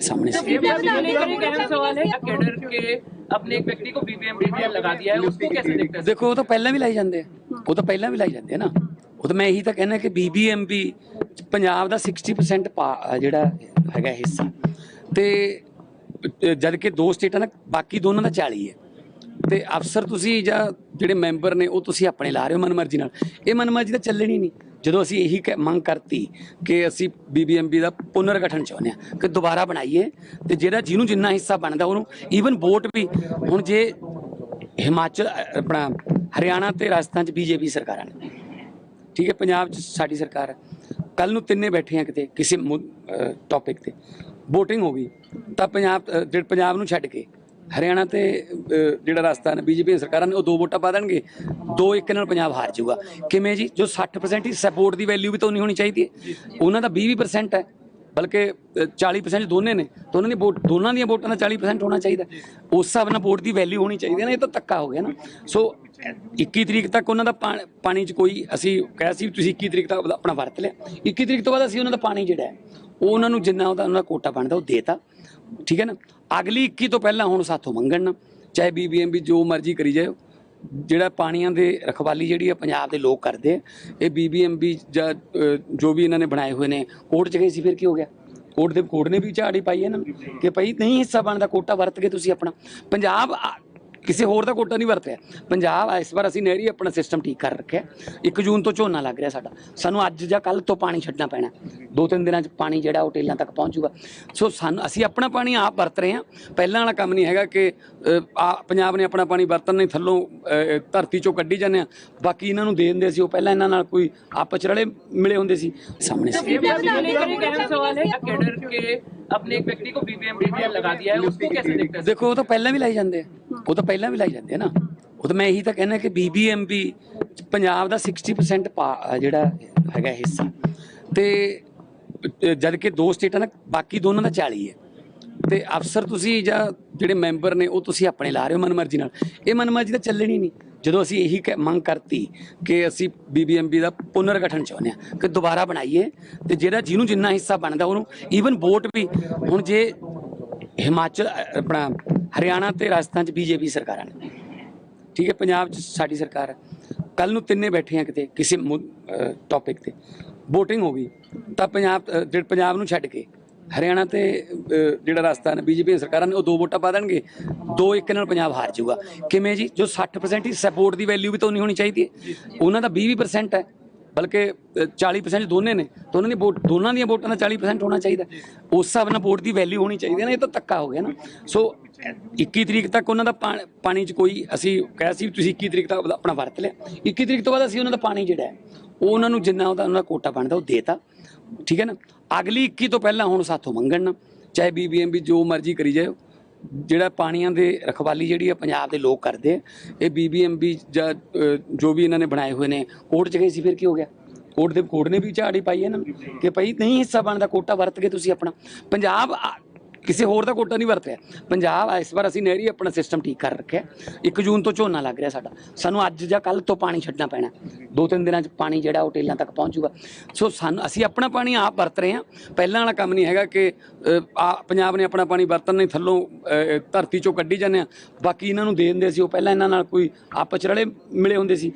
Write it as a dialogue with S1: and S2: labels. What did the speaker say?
S1: सामने से
S2: ये बात ये लेकर एक अहम सवाल है कैडर के अपने एक व्यक्ति को बीबीएम बीबीएम लगा दिया है उसको कैसे देखते हैं
S1: ਦੇਖੋ ਉਹ ਤਾਂ ਪਹਿਲਾਂ ਵੀ ਲਾਈ ਜਾਂਦੇ ਆ ਉਹ ਤਾਂ ਪਹਿਲਾਂ ਵੀ ਲਾਈ ਜਾਂਦੇ ਆ ਨਾ ਉਹ ਤਾਂ ਮੈਂ ਇਹੀ ਤਾਂ ਕਹਿੰਦਾ ਕਿ ਬੀਬੀਐਮਬੀ ਪੰਜਾਬ ਦਾ 60% ਪਾ- ਅਹ ਜਿਹੜਾ ਹੈਗਾ ਹਿੱਸਾ ਤੇ ਅਹ ਜਦ ਕਿ ਦੋ ਸਟੇਟਾਂ ਦਾ ਬਾਕੀ ਦੋਨਾਂ ਦਾ 40 ਹੈ ਤੇ ਅਫਸਰ ਤੁਸੀਂ ਜਾਂ ਜਿਹੜੇ ਮੈਂਬਰ ਨੇ ਉਹ ਤੁਸੀਂ ਆਪਣੇ ਲਾ ਰਹੇ ਹੋ ਮਨਮਰਜ਼ੀ ਨਾਲ ਇਹ ਮਨਮਰਜ਼ੀ ਤਾਂ ਚੱਲਣੀ ਨਹੀਂ ਜਦੋਂ ਅਸੀਂ ਇਹੀ ਕਹਿ- ਮੰਗ ਕਰਤੀ ਕਿ ਅਸੀਂ ਬੀਬੀਐਮਬੀ ਦਾ ਪੁਨਰ ਗਠਨ ਚਾਹੁੰਦੇ ਹਾਂ ਕਿ ਦੁਬਾਰਾ ਬਣਾਈਏ ਤੇ ਜਿਹੜਾ ਜਿਹਨੂੰ ਜਿੰਨਾ ਹਿੱਸਾ ਬਣਦਾ ਉਹਨੂੰ ਈਵਨ ਵੋਟ ਵੀ ਹੁਣ ਜੇ ਹਿਮਾਚਲ ਆਪਣਾ ਹਰਿਆਣਾ ਤੇ ਰਾਜਸਥਾਨ ਚ ਬੀਜੇਪੀ ਸਰਕਾਰਾਂ ਨੇ। ਠੀਕ ਹੈ ਪੰਜਾਬ ਚ ਸਾਡੀ ਸਰਕਾਰ ਹੈ। ਕੱਲ ਨੂੰ ਤਿੰਨੇ ਬੈਠੇ ਆ ਕਿਤੇ ਕਿਸੇ ਟੌਪਿਕ ਤੇ। VOTING ਹੋ ਗਈ। ਤਾਂ ਪੰਜਾਬ ਅ, ਪੰਜਾਬ ਨੂੰ ਛੱਡ ਕੇ ਹਰਿਆਣਾ ਤੇ ਅ, ਜਿਹੜਾ ਰਾਜਸਥਾਨ ਹੈ ਬੀਜੇਪੀ ਸਰਕਾਰਾਂ ਨੇ ਉਹ ਦੋ ਵੋਟਾਂ ਪਾ ਦੇਣਗੇ। ਦੋ ਇੱਕ ਨਾਲ ਪੰਜਾਬ ਹਾਰ ਜਾਊਗਾ। ਕਿਵੇਂ ਜੀ? ਜੋ 60% ਹੀ ਸਪੋਰਟ ਦੀ ਵੈਲਿਊ ਵੀ ਤਾਂ ਉਨੀ ਹੋਣੀ ਚਾਹੀਦੀ ਹੈ। ਉਹਨਾਂ ਦਾ 20% ਹੈ। ਬਲਕਿ ਅ, 40% ਦੋਨੇ ਨੇ ਤਾਂ ਉਹਨਾਂ ਦੀ ਵੋਟ ਦੋਨਾਂ ਦੀਆਂ ਵੋਟਾਂ ਦਾ 40% ਹੋਣਾ ਚਾਹੀਦਾ। ਉਸ ਹਿਸਾਬ ਨਾਲ ਵੋਟ ਦੀ ਵੈਲਿਊ ਹੋਣੀ ਚਾਹੀਦੀ ਹੈ ਨਾ ਇਹ ਤਾਂ ਧੱਕਾ ਹੋ ਗਿਆ ਨਾ। ਸੋ 21 ਤਰੀਕ ਤੱਕ ਉਹਨਾਂ ਦਾ ਪਾ- ਪਾਣੀ 'ਚ ਕੋਈ ਅਸੀਂ ਕਿਹਾ ਸੀ ਵੀ ਤੁਸੀਂ 21 ਤਰੀਕ ਤੱਕ ਆਪਣਾ ਵਰਤ ਲਿਆ। 21 ਤਰੀਕ ਤੋਂ ਬਾਅਦ ਅਸੀਂ ਉਹਨਾਂ ਦਾ ਪਾਣੀ ਜਿਹੜਾ ਉਹ ਉਹਨਾਂ ਨੂੰ ਜਿੰਨਾ ਉਹਦਾ ਉਹਨਾਂ ਦਾ ਕੋਟਾ ਬਣਦਾ ਉਹ ਦੇਤਾ। ਠੀਕ ਹੈ ਨਾ? ਅਗਲੀ 21 ਤੋਂ ਪਹਿਲਾਂ ਹੁਣ ਸਾਥੋਂ ਮੰਗਣ ਨਾ, ਚਾਹੇ ਬੀਬੀਐਮ ਵੀ ਜੋ ਮਰਜ਼ੀ ਕਰੀ ਜਾਓ ਜਿਹੜਾ ਪਾਣੀਆਂ ਦੇ ਰਖਵਾਲੀ ਜਿਹੜੀ ਆ ਪੰਜਾਬ ਦੇ ਲੋਕ ਕਰਦੇ ਆ, ਇਹ ਬੀਬੀਐਮਬੀ ਜਾਂ ਜੋ ਵੀ ਇਹਨਾਂ ਨੇ ਬਣਾਏ ਹੋਏ ਨੇ, ਕੋਰਟ ਚ ਗਏ ਸੀ, ਫਿਰ ਕੀ ਹੋ ਗਿਆ? ਕੋਰਟ ਦੇ ਕੋਰਟ ਨੇ ਵੀ ਝਾੜੀ ਪਾਈ ਹੈ ਨਾ, ਕਿ ਭਾਈ ਨਹੀਂ ਹਿੱਸਾ ਬਣਦਾ, ਕੋਟਾ ਵਰਤ ਕੇ ਤੁਸੀਂ ਆਪਣਾ। ਪੰਜਾਬ ਕਿਸੇ ਹੋਰ ਦਾ ਕੋਟਾ ਨਹੀਂ ਵਰਤਿਆ ਪੰਜਾਬ ਇਸ ਵਾਰ ਅਸੀਂ ਨਹਿਰੀ ਆਪਣਾ ਸਿਸਟਮ ਠੀਕ ਕਰ ਰੱਖਿਆ 1 ਜੂਨ ਤੋਂ ਝੋਨਾ ਲੱਗ ਰਿਹਾ ਸਾਡਾ ਸਾਨੂੰ ਅੱਜ ਜਾਂ ਕੱਲ ਤੋਂ ਪਾਣੀ ਛੱਡਣਾ ਪੈਣਾ ਦੋ ਤਿੰਨ ਦਿਨਾਂ ਚ ਪਾਣੀ ਜਿਹੜਾ ਉਹ ਟੇਲਾਂ ਤੱਕ ਪਹੁੰਚੂਗਾ ਸੋ ਸਾਨੂੰ ਅਸੀਂ ਆਪਣਾ ਪਾਣੀ ਆਪ ਵਰਤ ਰਹੇ ਹਾਂ ਪਹਿਲਾਂ ਵਾਲਾ ਕੰਮ ਨਹੀਂ ਹੈਗਾ ਕਿ ਅ, ਆ ਪੰਜਾਬ ਨੇ ਆਪਣਾ ਪਾਣੀ ਵਰਤਣ ਨਹੀਂ ਥੱਲੋਂ ਅ, ਧਰਤੀ ਚੋਂ ਕੱਢੀ ਜਾਂਦੇ ਆ ਬਾਕੀ ਇਹਨਾਂ ਨੂੰ ਦੇ ਦਿੰਦੇ ਸੀ ਉਹ ਪਹਿਲਾਂ ਇਹਨਾਂ ਨਾਲ ਕੋਈ ਆਪਸ ਚ ਰਲੇ ਮਿਲੇ ਹੁੰਦੇ ਸੀ ਸਾਹਮਣੇ ਸੀ
S2: ये बात ये लेकर एक अहम सवाल है कैडर के अपने एक व्यक्ति को बीबीएम बीबीएम लगा दिया है उसको कैसे देखते हैं
S1: ਦੇਖੋ ਉਹ ਤਾਂ ਪਹਿਲਾਂ ਵੀ ਲਾਈ ਜਾਂਦੇ ਆ ਉਹ ਤਾਂ ਪਹਿਲਾਂ ਵੀ ਲਾਈ ਜਾਂਦੇ ਆ ਨਾ। ਉਹ ਤਾਂ ਮੈਂ ਇਹੀ ਤਾਂ ਕਹਿੰਦਾ ਕਿ ਬੀਬੀਐਮਬੀ ਪੰਜਾਬ ਦਾ 60% ਪਾ- ਜਿਹੜਾ ਹੈਗਾ ਹਿੱਸਾ। ਤੇ ਅਹ ਜਦ ਕਿ ਦੋ ਸਟੇਟਾਂ ਦਾ ਬਾਕੀ ਦੋਨਾਂ ਦਾ 40 ਹੈ। ਤੇ ਅਫਸਰ ਤੁਸੀਂ ਜਾਂ ਜਿਹੜੇ ਮੈਂਬਰ ਨੇ, ਉਹ ਤੁਸੀਂ ਆਪਣੇ ਲਾ ਰਹੇ ਹੋ ਮਨਮਰਜ਼ੀ ਨਾਲ। ਇਹ ਮਨਮਰਜ਼ੀ ਤਾਂ ਚੱਲਣੀ ਨਹੀਂ। ਜਦੋਂ ਅਸੀਂ ਇਹੀ ਕਹਿ- ਮੰਗ ਕਰਤੀ ਕਿ ਅਸੀਂ ਬੀਬੀਐਮਬੀ ਦਾ ਪੁਨਰ ਗਠਨ ਚਾਹੁੰਦੇ ਹਾਂ ਕਿ ਦੁਬਾਰਾ ਬਣਾਈਏ ਤੇ ਜਿਹੜਾ ਜਿਹਨੂੰ ਜਿੰਨਾ ਹਿੱਸਾ ਬਣਦਾ ਉਹਨੂੰ ਈਵਨ ਵੋਟ ਵੀ। ਹੁਣ ਜੇ ਹਿਮਾਚਲ ਆਪਣਾ ਹਰਿਆਣਾ ਤੇ ਰਾਜਸਥਾਨ ਚ ਬੀਜੇਪੀ ਸਰਕਾਰਾਂ ਨੇ। ਠੀਕ ਹੈ ਪੰਜਾਬ ਚ ਸਾਡੀ ਸਰਕਾਰ ਹੈ। ਕੱਲ ਨੂੰ ਤਿੰਨੇ ਬੈਠੇ ਆ ਕਿਤੇ ਕਿਸੇ ਟੌਪਿਕ ਤੇ। VOTING ਹੋ ਗਈ। ਤਾਂ ਪੰਜਾਬ ਅ, ਜਿਹੜਾ ਪੰਜਾਬ ਨੂੰ ਛੱਡ ਕੇ ਹਰਿਆਣਾ ਤੇ ਜਿਹੜਾ ਰਾਜਸਥਾਨ ਹੈ ਬੀਜੇਪੀ ਸਰਕਾਰਾਂ ਨੇ ਉਹ ਦੋ ਵੋਟਾਂ ਪਾ ਦੇਣਗੇ। ਦੋ ਇੱਕ ਨਾਲ ਪੰਜਾਬ ਹਾਰ ਜਾਊਗਾ। ਕਿਵੇਂ ਜੀ? ਜੋ 60% ਹੀ ਸਪੋਰਟ ਦੀ ਵੈਲਿਊ ਵੀ ਤਾਂ ਉਨੀ ਹੋਣੀ ਚਾਹੀਦੀ ਹੈ। ਉਹਨਾਂ ਦਾ 20% ਹੈ। ਬਲਕਿ ਅ, 40% ਦੋ ਨੇ। ਤਾਂ ਉਹਨਾਂ ਦੀ ਵੋਟ ਦੋਨਾਂ ਦੀਆਂ ਵੋਟਾਂ ਦਾ 40% ਹੋਣਾ ਚਾਹੀਦਾ। ਉਸ ਹਿਸਾਬ ਨਾਲ ਵੋਟ ਦੀ ਵੈਲਿਊ ਹੋਣੀ ਚਾਹੀਦੀ ਹੈ ਨਾ ਇਹ ਤਾਂ ਧੱਕਾ ਹੋ ਗਿਆ ਨਾ। ਸੋ 21 ਤਰੀਕ ਤੱਕ ਉਹਨਾਂ ਦਾ ਪਾ- ਪਾਣੀ 'ਚ ਕੋਈ ਅਸੀਂ ਕਿਹਾ ਸੀ ਵੀ ਤੁਸੀਂ 21 ਤਰੀਕ ਤੱਕ ਆਪਣਾ ਵਰਤ ਲਿਆ। 21 ਤਰੀਕ ਤੋਂ ਬਾਅਦ ਅਸੀਂ ਉਹਨਾਂ ਦਾ ਪਾਣੀ ਜਿਹੜਾ ਹੈ ਉਹ ਉਹਨਾਂ ਨੂੰ ਜਿੰਨਾ ਉਹਦਾ ਉਹਨਾਂ ਦਾ ਕੋਟਾ ਬਣਦਾ ਉਹ ਦੇਤਾ। ਠੀਕ ਹੈ ਨਾ? ਅਗਲੀ 21 ਤੋਂ ਪਹਿਲਾਂ ਹੁਣ ਸਾਥੋਂ ਮੰਗਣ ਨਾ ਚਾਹੇ ਬੀਬੀਐਮ ਵੀ ਜੋ ਮਰਜ਼ੀ ਕਰੀ ਜਾਓ ਜਿਹੜਾ ਪਾਣੀਆਂ ਦੇ ਰਖਵਾਲੀ ਜਿਹੜੀ ਆ ਪੰਜਾਬ ਦੇ ਲੋਕ ਕਰਦੇ ਆ, ਇਹ ਬੀਬੀਐਮਬੀ ਜਾਂ ਜੋ ਵੀ ਇਹਨਾਂ ਨੇ ਬਣਾਏ ਹੋਏ ਨੇ, ਕੋਰਟ ਚ ਗਏ ਸੀ, ਫਿਰ ਕੀ ਹੋ ਗਿਆ? ਕੋਰਟ ਦੇ ਕੋਰਟ ਨੇ ਵੀ ਝਾੜੀ ਪਾਈ ਇਹਨਾਂ ਨੂੰ, ਕਿ ਭਾਈ ਨਹੀਂ ਹਿੱਸਾ ਬਣਦਾ, ਕੋਟਾ ਵਰਤ ਕੇ ਤੁਸੀਂ ਆਪਣਾ। ਪੰਜਾਬ ਕਿਸੇ ਹੋਰ ਦਾ ਕੋਟਾ ਨਹੀਂ ਵਰਤਿਆ। ਪੰਜਾਬ ਇਸ ਵਾਰ ਅਸੀਂ ਨਹਿਰੀ ਆਪਣਾ ਸਿਸਟਮ ਠੀਕ ਕਰ ਰੱਖਿਆ। 1 ਜੂਨ ਤੋਂ ਝੋਨਾ ਲੱਗ ਰਿਹਾ ਸਾਡਾ। ਸਾਨੂੰ ਅੱਜ ਜਾਂ ਕੱਲ ਤੋਂ ਪਾਣੀ ਛੱਡਣਾ ਪੈਣਾ। ਦੋ ਤਿੰਨ ਦਿਨਾਂ ਚ ਪਾਣੀ ਜਿਹੜਾ ਉਹ ਟੇਲਾਂ ਤੱਕ ਪਹੁੰਚੂਗਾ ਸੋ ਸਾਨੂੰ, ਅਸੀਂ ਆਪਣਾ ਪਾਣੀ ਆਪ ਵਰਤ ਰਹੇ ਹਾਂ। ਪਹਿਲਾਂ ਵਾਲਾ ਕੰਮ ਨਹੀਂ ਹੈਗਾ ਕਿ ਪੰਜਾਬ ਨੇ ਆਪਣਾ ਪਾਣੀ ਵਰਤਣ ਨਹੀਂ ਥੱਲੋਂ ਧਰਤੀ ਚੋਂ ਕੱਢੀ ਜਾਂਦੇ ਆ ਬਾਕੀ ਇਹਨਾਂ ਨੂੰ ਦੇ ਦਿੰਦੇ ਸੀ, ਉਹ ਪਹਿਲਾਂ ਇਹਨਾਂ ਨਾਲ ਕੋਈ ਆਪਸ ਚ ਰਲੇ ਮਿਲੇ ਹੁੰਦੇ ਸੀ।